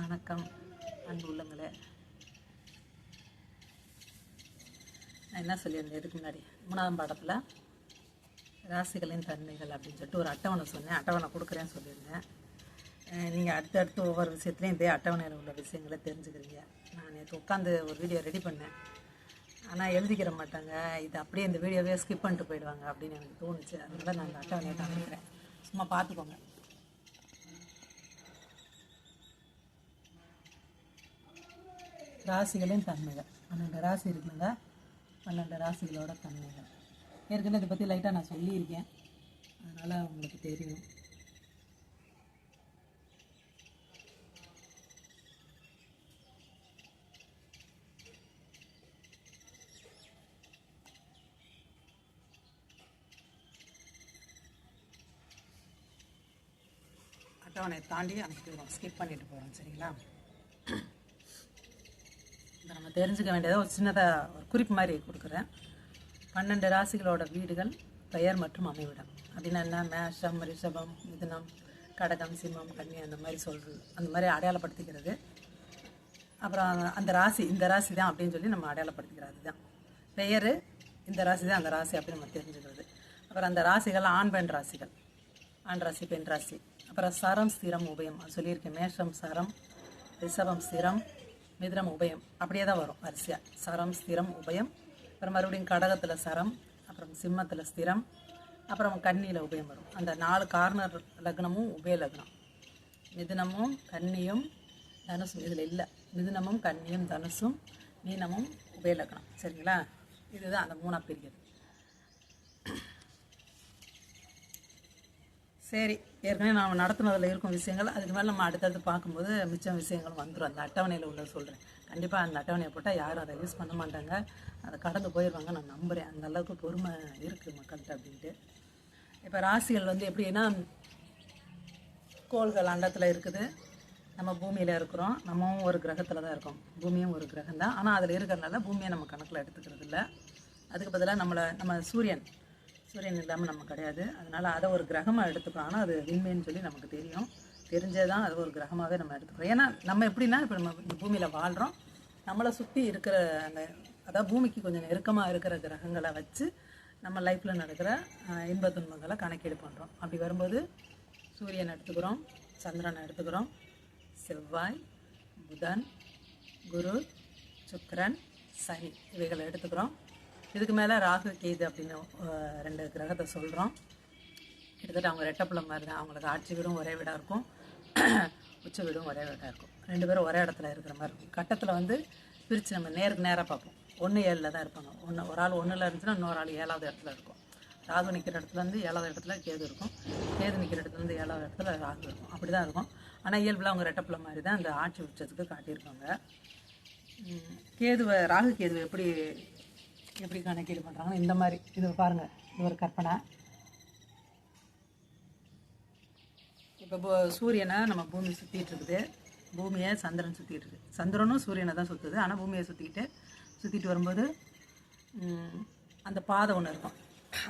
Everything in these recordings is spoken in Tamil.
வணக்கம். அன்பு உள்ளங்களே. நான் என்ன சொல்லியிருந்தேன்? இதுக்கு முன்னாடி மூணாவது பாடத்தில் ராசிகளின் தன்மைகள் அப்படின்னு சொல்லிட்டு ஒரு அட்டவணை சொன்னேன். அட்டவணை கொடுக்குறேன்னு சொல்லியிருந்தேன். நீங்கள் அடுத்தடுத்து ஒவ்வொரு விஷயத்துலையும் இதே அட்டவணையில் உள்ள விஷயங்களை தெரிஞ்சுக்கிறீங்க. நான் நேற்று உட்காந்து ஒரு வீடியோ ரெடி பண்ணேன். ஆனால் எழுதிக்கிற மாட்டாங்க. இது அப்படியே இந்த வீடியோவே ஸ்கிப் பண்ணிட்டு போயிடுவாங்க அப்படின்னு எனக்கு தோணுச்சு. அதனால நான் அந்த அட்டவணையை காமிக்கிறேன். சும்மா பார்த்துக்கோங்க. ராசிகளின் தன்மைகள். பன்னெண்டு ராசி இருக்குங்க. பன்னெண்டு ராசிகளோட தன்மைகள். ஏற்கனவே இதை பற்றி லைட்டாக நான் சொல்லியிருக்கேன். அதனால் உங்களுக்கு தெரியும். அட்டவணையை தாண்டி அனுப்பிடுவோம் ஸ்கிப் பண்ணிட்டு போகிறோம் சரிங்களா? தெரிஞ்சுக்க வேண்டியதை ஒரு சின்னதாக ஒரு குறிப்பு மாதிரி கொடுக்குறேன். பன்னெண்டு ராசிகளோட வீடுகள் பெயர் மற்றும் அமைவிடம். அப்படின்னா என்ன? மேஷம் ரிஷபம் மிதுனம் கடகம் சிம்மம் கன்னி அந்த மாதிரி சொல்கிறது அந்த மாதிரி அடையாளப்படுத்திக்கிறது. அப்புறம் அந்த ராசி இந்த ராசி தான் அப்படின்னு சொல்லி நம்ம அடையாளப்படுத்திக்கிறது தான் பெயர் இந்த ராசி தான் அந்த ராசி அப்படின்னு நம்ம தெரிஞ்சுக்கிறது. அப்புறம் அந்த ராசிகள் ஆண் பெண் ராசிகள். ஆண் ராசி பெண் ராசி. அப்புறம் சரம் ஸ்திரம் உபயம். சொல்லியிருக்கேன் மேஷம் சரம் ரிஷபம் ஸ்திரம் மிதுனம் உபயம். அப்படியே தான் வரும் வரிசையாக சரம் ஸ்திரம் உபயம். அப்புறம் மறுபடியும் கடகத்தில் சரம் அப்புறம் சிம்மத்தில் ஸ்திரம் அப்புறம் கன்னியில் உபயம் வரும். அந்த நாலு கார்னர் லக்னமும் உபய லக்னம். மிதுனமும் கன்னியும் தனுசும் இதில் இல்லை. மிதுனமும் கன்னியும் தனுசும் மீனமும் உபய லக்னம். சரிங்களா? இதுதான் அந்த மூணாக பிரிக்கிறது சரி ஏற்கனவே நாம் நடத்துனதில் இருக்கும் விஷயங்கள். அதுக்கு மேலே நம்ம அடுத்தடுத்து பார்க்கும்போது மிச்சம் விஷயங்கள் வந்துடும் அந்த அட்டவணையில் உள்ள சொல்கிறேன் கண்டிப்பாக அந்த அட்டவணையை போட்டால் யாரும் அதை யூஸ் பண்ண மாட்டாங்க. அதை கடந்து போயிடுவாங்க நான் நம்புகிறேன் அந்த அளவுக்கு பொறுமை இருக்குது மக்கள்கிட்ட அப்படின்ட்டு. இப்போ ராசிகள் வந்து எப்படின்னா கோள்கள் அண்டத்தில் இருக்குது. நம்ம பூமியில் இருக்கிறோம். நம்மவும் ஒரு கிரகத்தில் தான் இருக்கோம். பூமியும் ஒரு கிரகம் தான் ஆனால் அதில் இருக்கிறனால பூமியை நம்ம கணக்கில் எடுத்துக்கிறது இல்லை அதுக்கு பதிலாக நம்மளை நம்ம சூரியன் சூரியன் இல்லாமல் நம்ம கிடையாது. அதனால் அதை ஒரு கிரகமாக எடுத்துக்கிறோம் ஆனால் அது விண்மைன்னு சொல்லி நமக்கு தெரியும். தெரிஞ்சே தான் அது ஒரு கிரகமாகவே நம்ம எடுத்துக்கிறோம் ஏன்னா நம்ம எப்படின்னா இப்போ நம்ம இந்த பூமியில் வாழ்கிறோம் நம்மளை சுற்றி இருக்கிற அந்த அதாவது பூமிக்கு கொஞ்சம் நெருக்கமாக இருக்கிற கிரகங்களை வச்சு நம்ம லைஃப்பில் நடக்கிற இன்ப துன்பங்களை கணக்கீடு பண்ணுறோம் அப்படி வரும்போது சூரியன் எடுத்துக்கிறோம் சந்திரனை எடுத்துக்கிறோம். செவ்வாய் புதன் குரு சுக்கரன் சனி இவைகளை எடுத்துக்கிறோம். இதுக்கு மேலே ராகு கேது அப்படின்னு ரெண்டு கிரகத்தை சொல்கிறோம் கிட்டத்தட்ட அவங்க ரெட்டப்புள்ள மாதிரி தான். அவங்களுக்கு ஆட்சி வீடும் ஒரே வீடாக இருக்கும். உச்ச வீடும் ஒரே வீடாக இருக்கும். ரெண்டு பேரும் ஒரே இடத்துல இருக்கிற மாதிரி இருக்கும். கட்டத்தில் வந்து பிரித்து நம்ம நேருக்கு நேராக பார்ப்போம். ஒன்று ஏழில் தான் இருப்பாங்க. ஒன்று ஒரு ஆள் ஒன்றில் இருந்துச்சுன்னா இன்னொரு ஆள் ஏழாவது இடத்துல இருக்கும். ராகு நிற்கிற இடத்துலேருந்து ஏழாவது இடத்துல கேது இருக்கும். கேது நிற்கிற இடத்துலேருந்து ஏழாவது இடத்துல ராகு இருக்கும். அப்படி தான் இருக்கும். ஆனால் இயல்பில் அவங்க ரெட்டப்புள்ள மாதிரி தான் அந்த ஆட்சி உச்சத்துக்கு காட்டியிருப்பாங்க கேதுவை ராகு கேதுவை எப்படி எப்படி கணக்கீடு பண்ணுறாங்கன்னா இந்த மாதிரி. இது பாருங்கள் இது ஒரு கற்பனை. இப்போ சூரியனை நம்ம பூமி சுற்றிட்டு இருக்குது. பூமியை சந்திரன் சுற்றிட்டு இருக்கு. சந்திரனும் சூரியனை தான் சுற்றுது ஆனால் பூமியை சுற்றிக்கிட்டு சுற்றிட்டு வரும்போது அந்த பாதை ஒன்று இருக்கும்.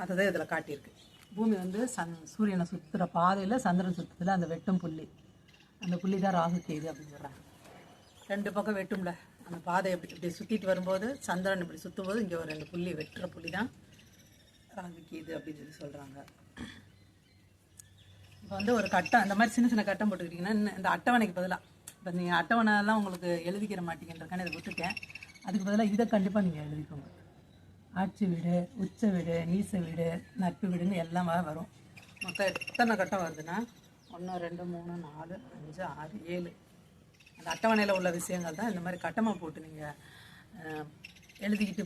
அதை தான் இதில் காட்டியிருக்கு. பூமி வந்து சந் சூரியனை சுற்றுற பாதையில் சந்திரன் சுற்றுறதுல அந்த வெட்டும் புள்ளி. அந்த புள்ளி தான் ராகு கேது அப்படின்னு சொல்கிறாங்க ரெண்டு பக்கம் வெட்டும்ல. அந்த பாதை இப்படி இப்படி சுற்றிட்டு வரும்போது சந்திரன் இப்படி சுற்றும் போது இங்கே ஒரு ரெண்டு புள்ளி வெட்டுற புள்ளி தான் ராகுக்கு இது அப்படின்னு சொல்லி சொல்கிறாங்க இப்போ வந்து ஒரு கட்டம் இந்த மாதிரி சின்ன சின்ன கட்டம் போட்டுக்கிட்டிங்கன்னா இன்னும் இந்த அட்டவணைக்கு பதிலாக இப்போ நீங்கள் அட்டவணைலாம் உங்களுக்கு எழுதிக்கிற மாட்டீங்கன்றக்கான இதை விட்டுட்டேன். அதுக்கு பதிலாக இதை கண்டிப்பாக நீங்கள் எழுதிக்கோங்க. ஆட்சி வீடு உச்ச வீடு நீச வீடு நட்பு வீடுன்னு எல்லாம் வரும். மொத்தம் எத்தனை கட்டம் வருதுன்னா ஒன்று ரெண்டு மூணு நாலு அஞ்சு ஆறு ஏழு. அந்த அட்டவணையில் உள்ள விஷயங்கள் தான் இந்த மாதிரி கட்டமாக போட்டு நீங்கள் எழுதிக்கிட்டு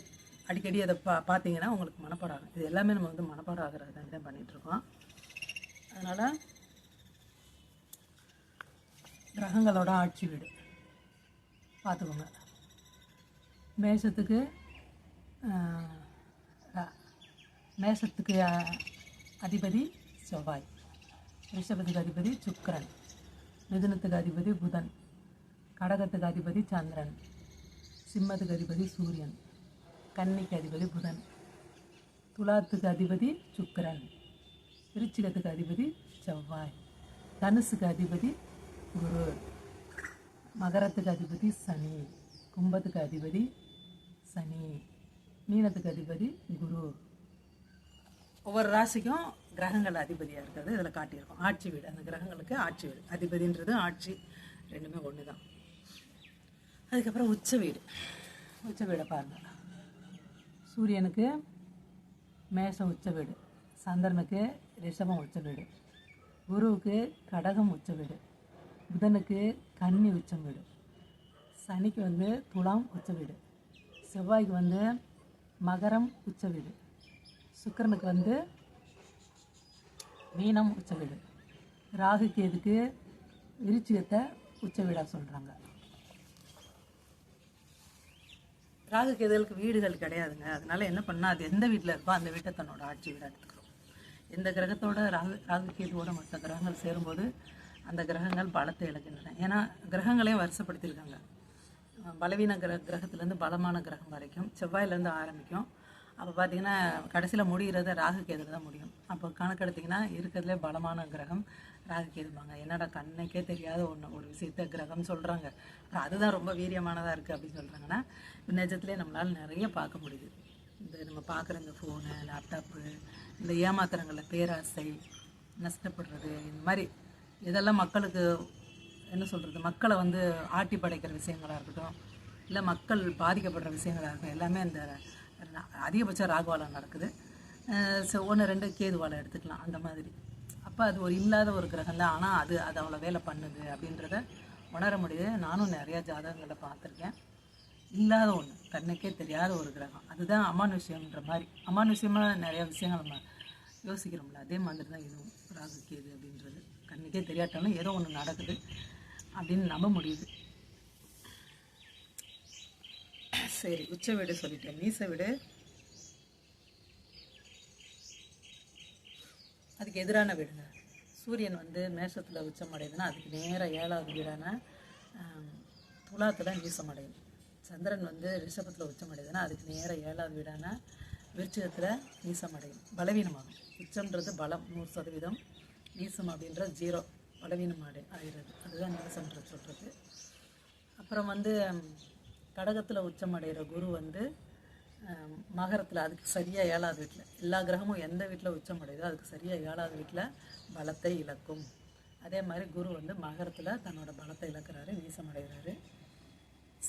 அடிக்கடி அதை பா பார்த்தீங்கன்னா உங்களுக்கு மனப்பாடம் ஆகும் இது எல்லாமே நம்ம வந்து மனப்பாடம் ஆகிறது தான் பண்ணிகிட்ருக்கோம் அதனால் கிரகங்களோட ஆட்சி வீடு. பார்த்துக்கோங்க. மேஷத்துக்கு ர- மேஷத்துக்கு அதிபதி செவ்வாய். ரிஷபத்துக்கு அதிபதி சுக்கரன். மிதுனத்துக்கு அதிபதி புதன். கடகத்துக்கு அதிபதி சந்திரன் சிம்மத்துக்கு அதிபதி சூரியன் கன்னிக்கு அதிபதி புதன் துலாத்துக்கு அதிபதி சுக்கரன் விருச்சிகத்துக்கு அதிபதி செவ்வாய் தனுசுக்கு அதிபதி குரு மகரத்துக்கு அதிபதி சனி கும்பத்துக்கு அதிபதி சனி மீனத்துக்கு அதிபதி குரு. ஒவ்வொரு ராசிக்கும் கிரகங்கள் அதிபதியாக இருக்கிறது. இதில் காட்டியிருக்கோம். ஆட்சி வீடு. அந்த கிரகங்களுக்கு ஆட்சி வீடு. அதிபதின்றது ஆட்சி. ரெண்டுமே ஒன்று தான் அதுக்கப்புறம் உச்ச வீடு. உச்ச வீடை பாருங்கள் சூரியனுக்கு மேஷம் உச்ச வீடு. சந்திரனுக்கு ரிஷபம் உச்ச வீடு. குருவுக்கு கடகம் உச்ச வீடு. புதனுக்கு கன்னி உச்சம் வீடு. சனிக்கு வந்து துலாம் உச்ச வீடு. செவ்வாய்க்கு வந்து மகரம் உச்ச வீடு. சுக்கிரனுக்கு வந்து மீனம் உச்ச வீடு. ராகு கேதுக்கு விருச்சிகத்தை உச்ச வீடாக சொல்கிறாங்க ராகு கேதுகளுக்கு வீடுகள் கிடையாதுங்க. அதனால என்ன பண்ணால் அது எந்த வீட்டில் இருக்கோ அந்த வீட்டை தன்னோட ஆட்சி வீடாக எடுத்துக்கிறோம். எந்த கிரகத்தோட ராகு ராகு கேதுவோட மற்ற கிரகங்கள் சேரும்போது அந்த கிரகங்கள் பலத்தை இழக்கின்றன. ஏன்னா கிரகங்களையும் வருஷப்படுத்தியிருக்காங்க. பலவீன கிரக கிரகத்துலேருந்து பலமான கிரகம் வரைக்கும் செவ்வாயிலேருந்து ஆரம்பிக்கும். அப்போ பார்த்தீங்கன்னா கடைசியில் முடிகிறத ராகு கேதுல தான் முடியும். அப்போ கணக்கெடுத்திங்கன்னா இருக்கிறதுலே பலமான கிரகம் ராகு கேதுமாங்க என்னடா கண்ணுக்கே தெரியாத ஒன்று ஒரு விஷயத்த கிரகம் சொல்கிறாங்க அதுதான் ரொம்ப வீரியமானதாக இருக்குது அப்படின்னு சொல்கிறாங்கன்னா நிஜத்துலேயே நம்மளால் நிறைய பார்க்க முடியுது. இந்த நம்ம பார்க்குற இந்த ஃபோனு லேப்டாப்பு இந்த ஏமாத்துறங்களில் பேராசை நஷ்டப்படுறது இந்த மாதிரி இதெல்லாம் மக்களுக்கு என்ன சொல்கிறது மக்களை வந்து ஆட்டி படைக்கிற விஷயங்களாக இருக்கட்டும் இல்லை மக்கள் பாதிக்கப்படுற விஷயங்களாக இருக்கட்டும் எல்லாமே அந்த அதிகபட்சம் அதிகபட்ச நடக்குது. ஸோ ஒன்று ரெண்டு கேதுவால எடுத்துக்கலாம் அந்த மாதிரி. அப்போ அது ஒரு இல்லாத ஒரு கிரகம் தான் ஆனால் அது அது அவ்வளோ வேலை பண்ணுது அப்படின்றத உணர முடியுது. நானும் நிறையா ஜாதகங்களை பார்த்துருக்கேன். இல்லாத ஒன்று கண்ணுக்கே தெரியாத ஒரு கிரகம். அதுதான் அமானுஷ்யம்ன்ற மாதிரி. அமானுஷ்யமாக நிறையா விஷயங்கள் நம்ம யோசிக்கிறோம்ல. அதே மாதிரி தான் இதுவும். ராகு கேது அப்படின்றது. கண்ணுக்கே தெரியாட்டாலும் ஏதோ ஒன்று நடக்குது அப்படின்னு நம்ப முடியுது. சரி உச்ச வீடு சொல்லிட்டேன். நீச வீடு. அதுக்கு எதிரான வீடுங்க. சூரியன் வந்து மேஷத்தில் உச்சமடையுதுன்னா அதுக்கு நேராக ஏழாவது வீடான துலாத்தில் துலாத்துல நீசமடையும் சந்திரன் வந்து ரிஷபத்தில் உச்சமடையுதுன்னா அதுக்கு நேராக ஏழாவது வீடான விருச்சிகத்தில் நீசமடையும் பலவீனமாகும். உச்சம்ன்றது பலம் நூறு சதவீதம். நீசம் அப்படின்றது ஜீரோ. பலவீனம் அடை ஆகிறது அதுதான் நீசம்ன்ற சொல்கிறது அப்புறம் வந்து கடகத்தில் உச்சமடைகிற குரு வந்து மகரத்தில் அதுக்கு சரியாக ஏழாவது வீட்டில் எல்லா கிரகமும் எந்த வீட்டில் உச்சமடையுதோ அதுக்கு சரியாக ஏழாவது வீட்டில் பலத்தை இழக்கும். அதே மாதிரி குரு வந்து மகரத்தில் தன்னோட பலத்தை இழக்கிறாரு நீசமடைகிறாரு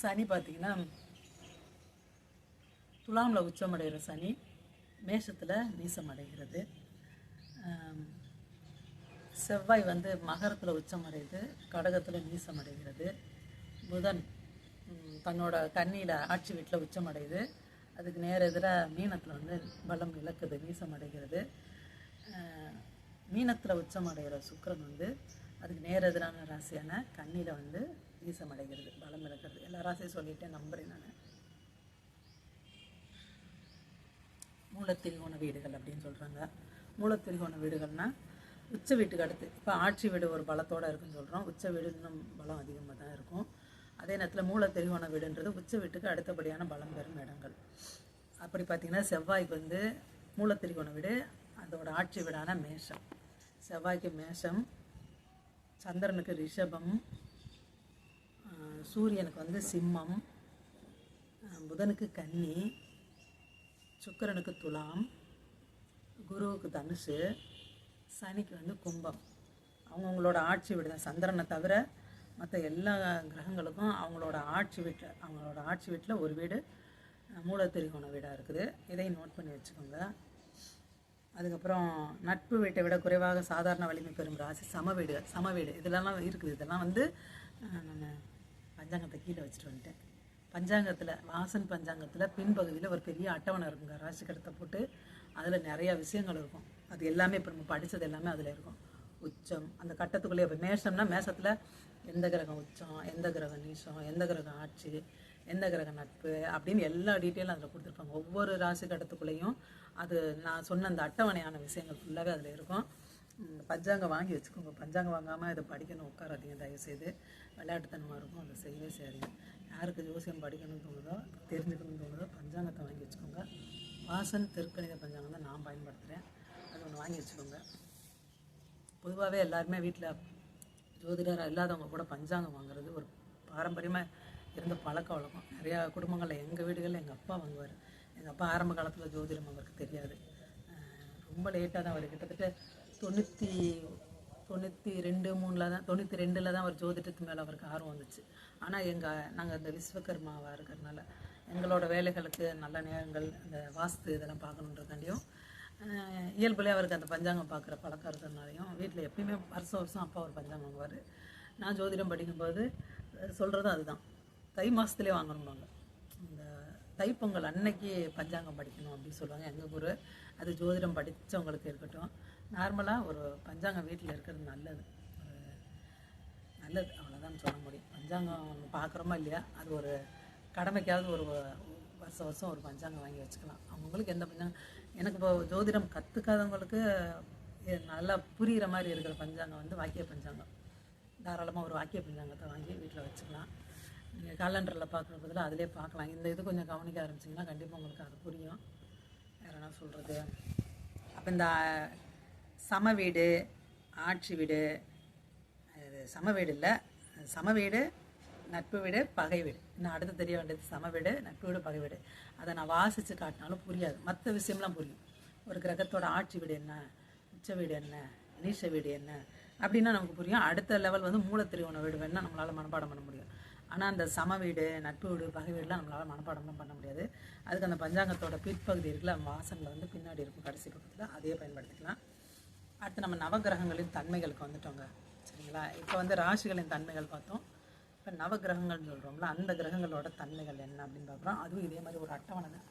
சனி பார்த்தீங்கன்னா துலாமில் உச்சமடைகிற சனி மேஷத்தில் நீசமடைகிறது அடைகிறது. செவ்வாய் வந்து மகரத்தில் உச்சம் அடையுது கடகத்தில் நீசமடைகிறது புதன் தன்னோட கன்னியில் ஆட்சி வீட்டில் உச்சமடையுது அதுக்கு நேர எதிராக மீனத்தில் வந்து பலம் இழக்குது வீசமடைகிறது. மீனத்தில் உச்சமடைகிற சுக்கரன் வந்து அதுக்கு நேர எதிரான ராசியான கண்ணியில் வந்து வீசமடைகிறது பலம் இழக்கிறது. எல்லா ராசியும் சொல்லிட்டேன் நம்புறேன் நான். மூலத்திரிகோண வீடுகள் அப்படின்னு சொல்கிறாங்க மூலத்திரிகோண வீடுகள்னா உச்ச வீட்டுக்கு அடுத்து இப்போ ஆட்சி வீடு ஒரு பலத்தோடு இருக்குன்னு சொல்கிறோம் உச்ச வீடு இன்னும் பலம் அதிகமாக தான் இருக்கும். அதே நேரத்தில் மூலத்திரிகோண வீடுன்றது உச்ச வீட்டுக்கு அடுத்தபடியான பலம் பெறும் இடங்கள் அப்படி பார்த்தீங்கன்னா செவ்வாய்க்கு வந்து மூலத்திரிகோண வீடு அதோட ஆட்சி வீடான மேஷம். செவ்வாய்க்கு மேஷம் சந்திரனுக்கு ரிஷபம் சூரியனுக்கு வந்து சிம்மம் புதனுக்கு கன்னி சுக்கிரனுக்கு துலாம் குருவுக்கு தனுஷு சனிக்கு வந்து கும்பம். அவங்கவுங்களோட ஆட்சி வீடு தான் சந்திரனை தவிர மற்ற எல்லா கிரகங்களுக்கும் அவங்களோட ஆட்சி வீட்டில் அவங்களோட ஆட்சி வீட்டில் ஒரு வீடு மூலத்திரிகோண வீடாக இருக்குது. இதையும் நோட் பண்ணி வச்சுக்கோங்க. அதுக்கப்புறம் நட்பு வீட்டை விட குறைவாக சாதாரண வலிமை பெறும் ராசி சம வீடு சம வீடு. இதெல்லாம் இருக்குது. இதெல்லாம் வந்து நான் பஞ்சாங்கத்தை கீழே வச்சுட்டு வந்துட்டேன். பஞ்சாங்கத்தில் வாசன் பஞ்சாங்கத்தில் பின்பகுதியில் ஒரு பெரிய அட்டவணை இருக்குங்க. ராசிக்கரத்தை போட்டு அதில் நிறையா விஷயங்கள் இருக்கும். அது எல்லாமே இப்போ நம்ம படித்தது எல்லாமே அதில் இருக்கும். உச்சம் அந்த கட்டத்துக்குள்ளே இப்போ மேஷம்னா மேஷத்தில் எந்த கிரகம் உச்சம் எந்த கிரகம் நீசம் எந்த கிரகம் ஆட்சி எந்த கிரக நட்பு அப்படின்னு எல்லா டீட்டெயிலும் அதில் கொடுத்துருப்பாங்க. ஒவ்வொரு ராசி கட்டத்துக்குள்ளேயும் அது நான் சொன்ன அந்த அட்டவணையான விஷயங்கள் ஃபுல்லாகவே அதில் இருக்கும். பஞ்சாங்கம் வாங்கி வச்சுக்கோங்க. பஞ்சாங்கம் வாங்காமல் இதை படிக்கணும் உட்காராதீங்க. தயவுசெய்து. விளையாட்டுத்தனமாக இருக்கும். அதை செய்யவே செய்யாதீங்க. யாருக்கு ஜோசியம் படிக்கணும்னு தோணுதோ தெரிஞ்சுக்கணும்னு தோணுதோ பஞ்சாங்கத்தை வாங்கி வச்சுக்கோங்க. வாசன் திருக்கணித பஞ்சாங்கம் தான் நான் பயன்படுத்துகிறேன் அது ஒன்று வாங்கி வச்சுக்கோங்க. பொதுவாகவே எல்லாருமே வீட்டில் ஜோதிடராக இல்லாதவங்க கூட பஞ்சாங்கம் வாங்குறது ஒரு பாரம்பரியமாக இருந்த பழக்க வழக்கம். நிறையா குடும்பங்களில் எங்கள் வீடுகளில் எங்கள் அப்பா வாங்குவார். எங்கள் அப்பா ஆரம்ப காலத்தில் ஜோதிடம் அவருக்கு தெரியாது. ரொம்ப லேட்டாக தான் அவர். கிட்டத்தட்ட தொண்ணூற்றி தொண்ணூற்றி ரெண்டு மூணில் தான் தொண்ணூற்றி ரெண்டில் தான் அவர் ஜோதிடத்து மேலே அவருக்கு ஆர்வம் வந்துச்சு. ஆனால் எங்கள் நாங்கள் இந்த விஸ்வகர்மாவாக இருக்கிறதுனால எங்களோட வேலைகளுக்கு நல்ல நேரங்கள் இந்த வாஸ்து இதெல்லாம் பார்க்கணுன்றதாண்டியும் இயல்புலேயே அவருக்கு அந்த பஞ்சாங்கம் பார்க்குற பழக்கம் இருக்கிறதுனாலையும் வீட்டில் எப்பயுமே வருஷம் வருஷம் அப்பா ஒரு பஞ்சாங்கம் வாங்குவார். நான் ஜோதிடம் படிக்கும்போது சொல்கிறதும் அதுதான். தை மாதத்துலேயே வாங்கணும்பாங்க. இந்த தைப்பொங்கல் அன்னைக்கு பஞ்சாங்கம் படிக்கணும் அப்படின்னு சொல்லுவாங்க எங்கள் குரு. அது ஜோதிடம் படித்தவங்களுக்கு இருக்கட்டும். நார்மலாக ஒரு பஞ்சாங்கம் வீட்டில் இருக்கிறது நல்லது. ஒரு நல்லது. அவ்வளோதான் சொல்ல முடியும். பஞ்சாங்கம் பார்க்குறோமா இல்லையா? அது ஒரு கடமைக்காவது ஒரு வருஷம் வருஷம் ஒரு பஞ்சாங்கம் வாங்கி வச்சுக்கலாம். அவங்களுக்கு எந்த பஞ்சாங்கம் எனக்கு இப்போ ஜோதிடம் கற்றுக்காதவங்களுக்கு நல்லா புரிகிற மாதிரி இருக்கிற பஞ்சாங்கம் வந்து வாக்கிய பஞ்சாங்கம். தாராளமாக ஒரு வாக்கிய பஞ்சாங்கத்தை வாங்கி வீட்டில் வச்சுக்கலாம். நீங்கள் காலண்டரில் பார்க்குற பதிலாக அதிலே பார்க்கலாம். இந்த இது கொஞ்சம் கவனிக்க ஆரம்பிச்சிங்கன்னா கண்டிப்பாக உங்களுக்கு அது புரியும். வேறு என்ன சொல்கிறது அப்போ இந்த சம வீடு ஆட்சி வீடு இது சம வீடு இல்லை. சம வீடு நட்பு வீடு பகை வீடு. இன்னும் அடுத்து தெரிய வேண்டியது சம வீடு நட்பு வீடு பகை வீடு. அதை நான் வாசித்து காட்டினாலும் புரியாது. மற்ற விஷயம்லாம் புரியும். ஒரு கிரகத்தோட ஆட்சி வீடு என்ன? உச்ச வீடு என்ன? நீச வீடு என்ன? அப்படின்னா நமக்கு புரியும். அடுத்த லெவல் வந்து மூலத்திருவன வீடு வேணால் நம்மளால் மனப்பாடம் பண்ண முடியும். ஆனால் அந்த சம வீடு நட்பு வீடு பகை வீடுலாம் நம்மளால் மனப்பாடம்லாம் பண்ண முடியாது. அதுக்கு அந்த பஞ்சாங்கத்தோட பிற்பகுதி இருக்குல்ல வாசனில் வந்து பின்னாடி இருக்கும் கடைசி பக்கத்தில். அதையே பயன்படுத்திக்கலாம். அடுத்து நம்ம நவகிரகங்களின் தன்மைகளுக்கு வந்துட்டோங்க. சரிங்களா? இப்போ வந்து ராசிகளின் தன்மைகள் பார்த்தோம். இப்போ நவகிரகங்கள்னு சொல்கிறோம்ல அந்த கிரகங்களோட தன்மைகள் என்ன அப்படின்னு பார்க்குறோம். அதுவும் இதே மாதிரி ஒரு அட்டவணை தான்